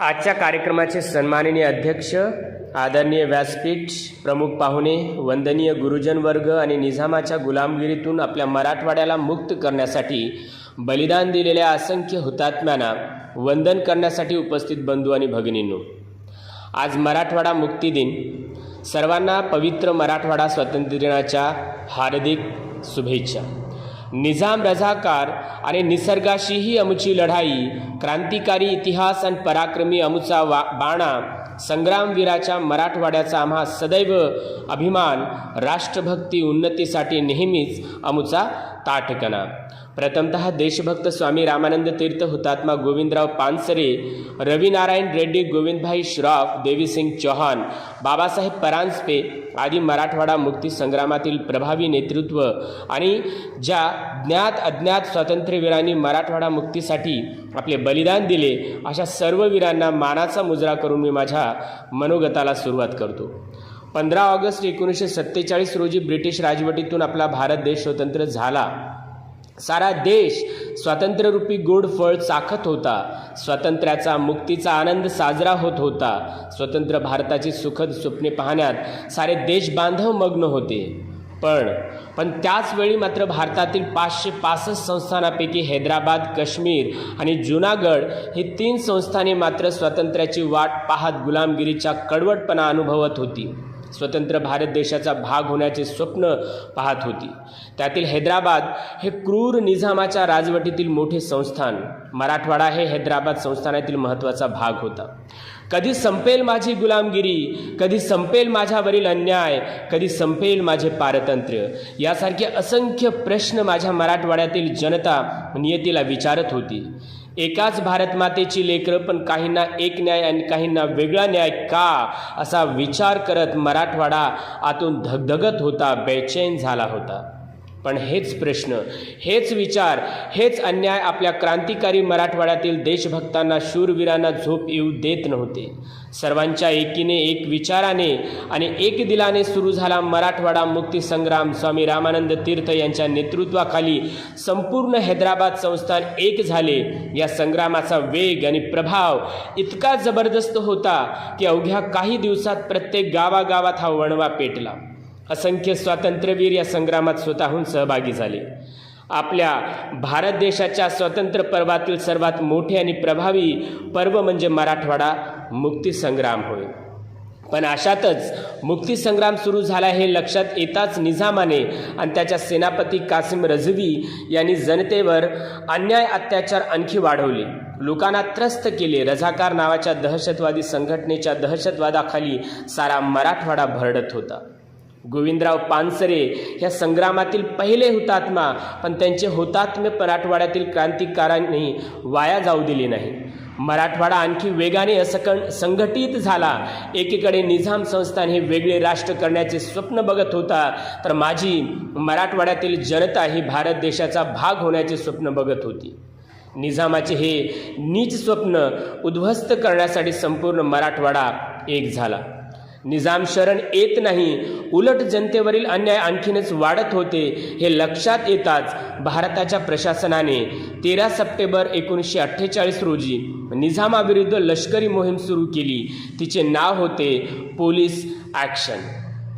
आजच्या कार्यक्रमाचे सन्माननीय अध्यक्ष आदरणीय व्यासपीठ प्रमुख पाहुणे वंदनीय गुरुजन वर्ग आणि निझामाच्या गुलामगिरीतून आपल्या मराठवाड्याला मुक्त करण्यासाठी बलिदान दिलेल्या असंख्य हुतात्म्यांना वंदन करण्यासाठी उपस्थित बंधू आणि भगिनींनो आज मराठवाडा मुक्ती दिन. सर्वांना पवित्र मराठवाडा स्वातंत्र्य दिनाच्या हार्दिक शुभेच्छा. निजाम रझाकार आणि निसर्गाशीही अमुची लढाई क्रांतिकारी इतिहास आणि पराक्रमी अमुचा वा बाणा संग्रामवीराच्या मराठवाड्याचा आम्हा सदैव अभिमान राष्ट्रभक्ती उन्नतीसाठी नेहमीच अमुचा ताठकणा. प्रथमतः देशभक्त स्वामी रामानंद तीर्थ हुतात्मा गोविंदराव पानसरे रविनारायण रेड्डी गोविंदभाई श्रॉफ देवीसिंग चौहान बाबासाहेब परांजपे आदी मराठवाडा मुक्ती संग्रामातील प्रभावी नेतृत्व आणि ज्या ज्ञात अज्ञात स्वातंत्र्यवीरांनी मराठवाडा मुक्तीसाठी आपले बलिदान दिले अशा सर्व वीरांना मानाचा मुजरा करून मी माझ्या मनोगताला सुरुवात करतो. पंधरा ऑगस्ट एकोणीसशे सत्तेचाळीस रोजी ब्रिटिश राजवटीतून आपला भारत देश स्वतंत्र झाला. सारा देश स्वातंत्र्यरूपी गोड फळ चाखत होता. स्वातंत्र्याचा मुक्तीचा आनंद साजरा होत होता. स्वतंत्र भारताची सुखद स्वप्ने पाहण्यात सारे देश बांधव मग्न होते. पण पण त्याचवेळी मात्र भारतातील पाचशे पासष्ट संस्थानापैकी हैदराबाद काश्मीर आणि जुनागड ही तीन संस्थाने मात्र स्वातंत्र्याची वाट पाहत गुलामगिरीच्या कडवटपणा अनुभवत होती. स्वतंत्र भारत देशाचा भाग होण्याचे स्वप्न पाहत होती. त्यातील हैदराबाद हे क्रूर निझामाच्या राजवटीतील मोठे संस्थान. मराठवाडा हे हैदराबाद संस्थानातील महत्त्वाचा भाग होता. कधी संपेल माझी गुलामगिरी कधी संपेल माझ्यावरील अन्याय कधी संपेल माझे पारतंत्र्य यासारखे असंख्य प्रश्न माझ्या मराठवाड्यातील जनता नियतीला विचारत होती. एकाच भारतमातेची लेकरं पण काहींना एक न्याय आणि काहींना वेगळा न्याय का? असा विचार करत मराठवाडा आतून धगधगत होता बेचैन झाला होता. पण हेच प्रश्न हेच विचार हेच अन्याय आपल्या क्रांतिकारी मराठवाड्यातील देशभक्तांना शूरवीरांना झोप येऊ देत नव्हते. सर्वांच्या एकीने एक विचाराने आणि एक दिलाने सुरू झाला मराठवाडा मुक्तीसंग्राम. स्वामी रामानंद तीर्थ यांच्या नेतृत्वाखाली संपूर्ण हैदराबाद संस्थान एक झाले. या संग्रामाचा वेग आणि प्रभाव इतका जबरदस्त होता की अवघ्या काही दिवसात प्रत्येक गावागावात हा वणवा पेटला. असंख्य स्वातंत्र्यवीर या संग्रामात स्वतःहून सहभागी झाले. आपल्या भारत देशाच्या स्वतंत्र पर्वातील सर्वात मोठे आणि प्रभावी पर्व म्हणजे मराठवाडा मुक्तीसंग्राम होय. पण अशातच मुक्तीसंग्राम सुरू झाला हे लक्षात येताच निझामाने आणि त्याच्या सेनापती कासिम रझवी यांनी जनतेवर अन्याय अत्याचार आणखी वाढवले. लोकांना त्रस्त केले. रझाकार नावाच्या दहशतवादी संघटनेच्या दहशतवादाखाली सारा मराठवाडा भरडत होता. गोविंदराव पानसरे ह्या संग्रामातील पहिले हुतात्मा पण त्यांचे हुतात्म्य मराठवाड्यातील क्रांतिकारांनी वाया जाऊ दिले नाही. मराठवाडा आणखी वेगाने असकण संघटित झाला. एकीकडे निझाम संस्थान हे वेगळे राष्ट्र करण्याचे स्वप्न बघत होता तर माझी मराठवाड्यातील जनता ही भारत देशाचा भाग होण्याचे स्वप्न बघत होती. निझामाचे हे नीच स्वप्न उद्ध्वस्त करण्यासाठी संपूर्ण मराठवाडा एक झाला. निजाम शरण येत नाही. उलट जनतेवरील अन्याय आणखीनच वाढत होते हे लक्षात येताच भारताच्या प्रशासनाने तेरा सप्टेंबर एकोणीसशे अठ्ठेचाळीस रोजी निझामाविरुद्ध लष्करी मोहीम सुरू केली. तिचे नाव होते पोलीस ॲक्शन.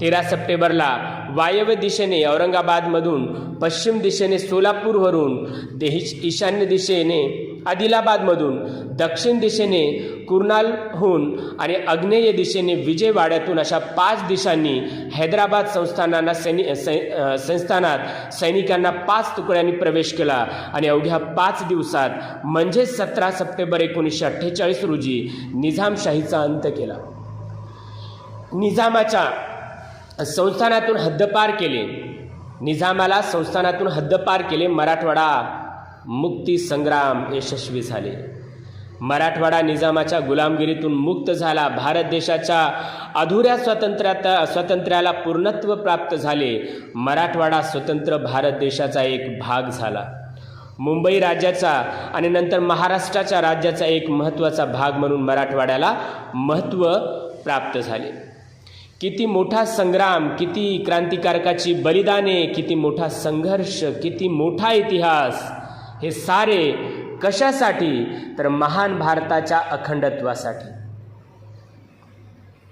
तेरा सप्टेंबरला वायव्य दिशेने औरंगाबादमधून पश्चिम दिशेने सोलापूरवरून देश ईशान्य दिशेने आदिलाबादमधून दक्षिण दिशेने कुर्नालहून आणि आग्नेय दिशेने विजयवाड्यातून अशा पाच दिशांनी हैदराबाद संस्थानांना सैनि सै संस्थानात सैनिकांना पाच तुकड्यांनी प्रवेश केला. आणि अवघ्या पाच दिवसात म्हणजे सतरा सप्टेंबर एकोणीसशे अठ्ठेचाळीस रोजी निझामशाहीचा अंत केला. निझामाच्या संस्थानातून हद्दपार केले. निझामाला संस्थानातून हद्दपार केले मराठवाडा मुक्ती संग्राम यशस्वी झाले. मराठवाडा निजामाच्या गुलामगिरीतून मुक्त झाला भारत देशाच्या अधुऱ्या स्वातंत्र्यात स्वातंत्र्याला पूर्णत्व प्राप्त झाले मराठवाडा स्वतंत्र भारत देशाचा एक भाग झाला. मुंबई राज्याचा आणि नंतर महाराष्ट्राच्या राज्याचा एक महत्त्वाचा भाग म्हणून मराठवाड्याला महत्त्व प्राप्त झाले. किती मोठा संग्राम किती क्रांतिकारकाची बलिदाने किती मोठा संघर्ष किती मोठा इतिहास हे सारे कशासाठी? तर महान भारताच्या अखंडत्वासाठी.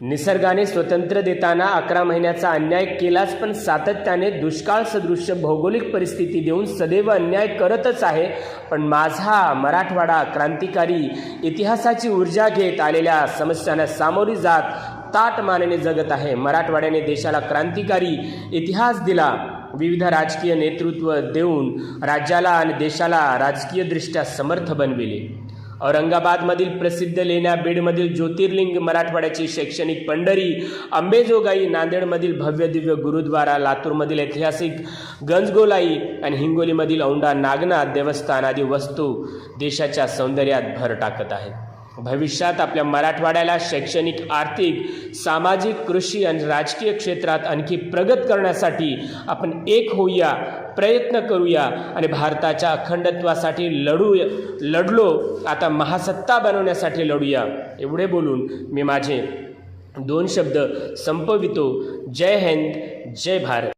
निसर्गाने स्वतंत्र देताना अकरा महिन्याचा अन्याय केलाच पण सातत्याने दुष्काळ सदृश्य भौगोलिक परिस्थिती देऊन सदैव अन्याय करतच आहे. पण माझा मराठवाडा क्रांतिकारी इतिहासाची ऊर्जा घेत आलेल्या समस्यांना सामोरी जात ताट मानेने जगत आहे. मराठवाड्याने देशाला क्रांतिकारी इतिहास दिला. विविध राजकीय नेतृत्व देऊन राज्याला आणि देशाला राजकीयदृष्ट्या समर्थ बनविले. औरंगाबादमधील प्रसिद्ध लेण्या बीडमधील ज्योतिर्लिंग मराठवाड्याची शैक्षणिक पंढरी अंबेजोगाई नांदेडमधील भव्य दिव्य गुरुद्वारा लातूरमधील ऐतिहासिक गंजगोलाई आणि हिंगोलीमधील औंढा नागनाथ देवस्थान आदी वस्तू देशाच्या सौंदर्यात भर टाकत आहेत. भविष्यात आपल्या मराठवाड्याला शैक्षणिक आर्थिक सामाजिक कृषी आणि राजकीय क्षेत्रात आणखी प्रगत करण्यासाठी आपण एक होऊया प्रयत्न करूया आणि भारताच्या अखंडत्वासाठी लढू लढलो आता महासत्ता बनवण्यासाठी लढूया. एवढे बोलून मी माझे दोन शब्द संपवितो. जय हिंद जय भारत.